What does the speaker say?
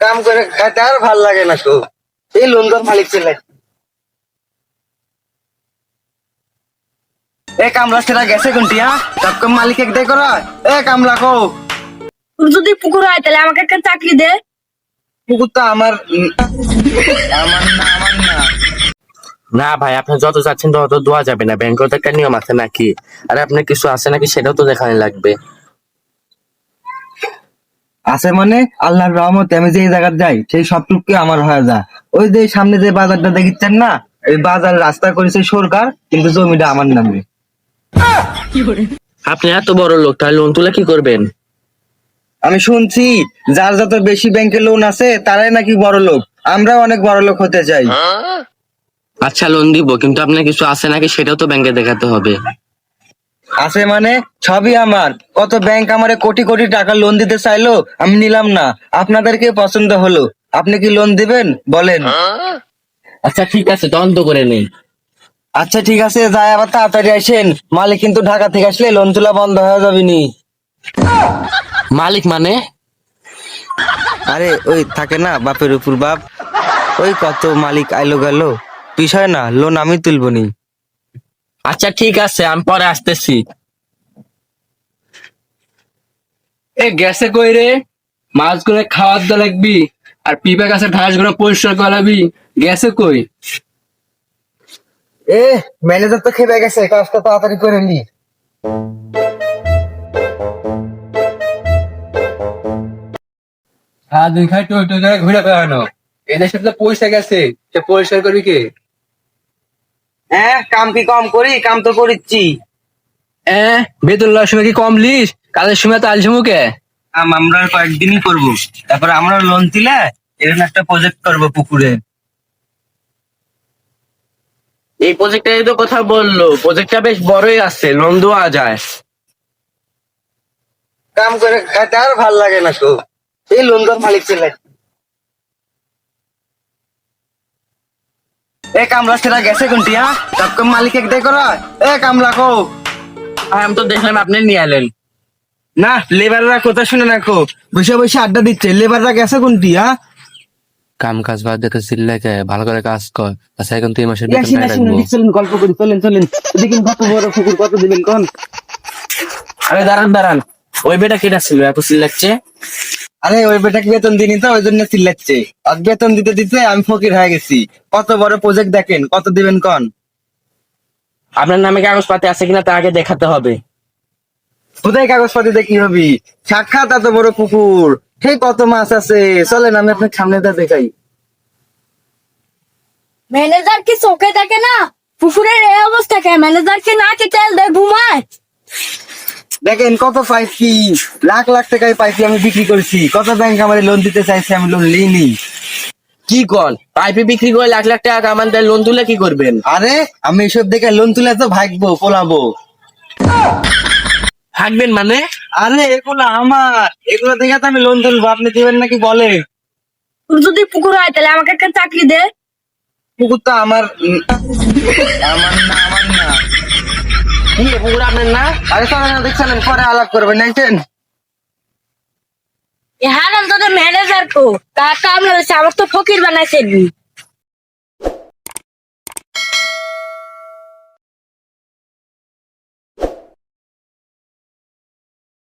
কাম করে খাইতে আর ভালো লাগে না তো এই লন্ডন মালিক ছেলে। এ কামলা সেটা গেছে কোনটি হ্যাঁ? মালিক এক দেখো এ কামলা কো। যদি পুকুর হয় তাহলে আমাকে একটা চাকরি দে। পুকুর তো আমার আমার না আমার না। না ভাই আপনি যত চাচ্ছেন তত দেওয়া যাবে না। ব্যাংকেও তো একটা নিয়ম আছে নাকি? আর আপনার কিছু আছে নাকি সেটাও তো দেখানো লাগবে। আছে মানে আল্লাহর রহমতে আমি যে জায়গা যাই সেই সবটুকু আমার হয়ে যায়। ওই যে সামনে যে বাজারটা দেখিচ্ছেন না এই বাজার রাস্তা করেছে সরকার কিন্তু জমিটা আমার নামে। আপনি এত বড় লোক তাহলে লোন তুলে কি করবেন? আমি শুনছি যার যত বেশি ব্যাংকে লোন আছে তারাই নাকি বড় লোক। আমরা অনেক বড় লোক হতে চাই। আচ্ছা লোন দিব কিন্তু আপনার কিছু আছে নাকি সেটাও তো ব্যাংকে দেখাতে হবে। আছে মানে? সবই আমার। কত ব্যাংক আমারে কোটি কোটি টাকা লোন দিতে চাইলো আমি নিলাম না। আপনাদেরকে পছন্দ হলো। আপনি কি লোন দিবেন? বলেন। আচ্ছা ঠিক আছে তদন্ত করে নেই। আচ্ছা ঠিক আছে যাই আবার তাড়াতাড়ি আসেন। মালিক কিন্তু ঢাকা থেকে আসলে লোন তোলা বন্ধ হয়ে যাবে নি মালিক মানে? আরে ওই থাকে না বাপের উপর বাপ। ওই কত মালিক আইলো গেল। বিষয় না লোন আমি তুলবো নি। আচ্ছা ঠিক আছে আমি পরে আসতেছি। এ গ্যাসে কই রে? মাছগুলো খাওয়ার দা লাগবি আর পিপা গাছের ঘাসগুলো পরিষ্কার করাবি। গ্যাসে কই? এ ম্যানেজার তো খেপে গেছে কাজটা তাড়াতাড়ি করে নি। হ্যাঁ দুই খাই টই টই করে ঘুরে বেড়ানো। এদের সাথে তো পয়সা গেছে সে পরিষ্কার করবি কে? হ্যাঁ কাম কি কম করি? কাম তো করিচ্ছি। এ বেতন লওয়ার সময় কি কম লিস? কাজের সময় তো আলছি মুখে। কাম আমরা কয়েকদিনই করব। তারপর আমরা লোন দিলে এরকম একটা প্রজেক্ট করব পুকুরে। এই প্রজেক্টটাই তো কথা বলল। প্রজেক্টটা বেশ বড়ই আছে লোন দেওয়া যায়। কাম করে খাইতে আর ভালো লাগে না তো। এই লোন দেওয়ার মালিক ছেলে। এ কামলা সেটা গেছে কোনটি হ্যাঁ? তারপর মালিক এক দেখো এ কামলা কো আমি তো দেখলাম আপনি নিয়ে এলেন। না লেবাররা কথা শুনে রাখো বসে বসে আড্ডা দিচ্ছে। লেবাররা গেছে কোনটি হ্যাঁ? কাম কাজ বাদ দেখে চিল্লাকে ভালো করে কাজ কর। আচ্ছা এখন তুই মাসের বেতন রাখব চলেন গল্প করি চলেন চলেন। দেখুন কত বড় কুকুর কত দিবেন কোন? আরে দাঁড়ান দাঁড়ান। ওই বেটা কেটা ছিল? এত সিল লাগছে? আরে ওই বেটাকে বেতন দিনি তো ওই জন্য চিল্লাচ্ছে। আর বেতন দিতে দিতে আমি ফকির হয়ে গেছি। কত বড় প্রজেক্ট দেখেন কত দিবেন কন? আপনার নামে কাগজপাতি আছে কিনা তা আগে দেখাতে হবে। কোথায় কাগজপাতিতে কি হবি সাক্ষাৎ এত বড় পুকুর সেই কত মাছ আছে। চলেন আমি আপনার সামনেটা দেখাই। ম্যানেজার কি চোখে দেখে না? পুকুরের এই অবস্থা কে? ম্যানেজার কি নাকে তেল দেয় ঘুমায়? দেখেন কত পাইছি? লাখ লাখ টাকায় পাইছি আমি বিক্রি করছি। কত ব্যাংক আমার লোন দিতে চাইছে আমি লোন লিনি কি কন? পাইপে বিক্রি করে লাখ লাখ টাকা দেয় লোন তুলে কি করবেন? আরে আমি এসব দেখে লোন তুলে তো ভাগবো পোলাবো। থাকবেন মানে? আরে এগুলো আমার। এগুলো দেখে তো আমি লোন তুলবো আপনি দিবেন নাকি বলে যদি পুকুর হয় তাহলে আমাকে একটা চাকরি দে। পুকুর তো আমার আমার না আমার না কি রে, পুকুর আপনার না। আরে চলেন না দেখছেন পরে আলাপ করবেন নাইছেন তোদের ম্যানেজার কো। কাকা আমরা আমার তো ফকির বানাইছে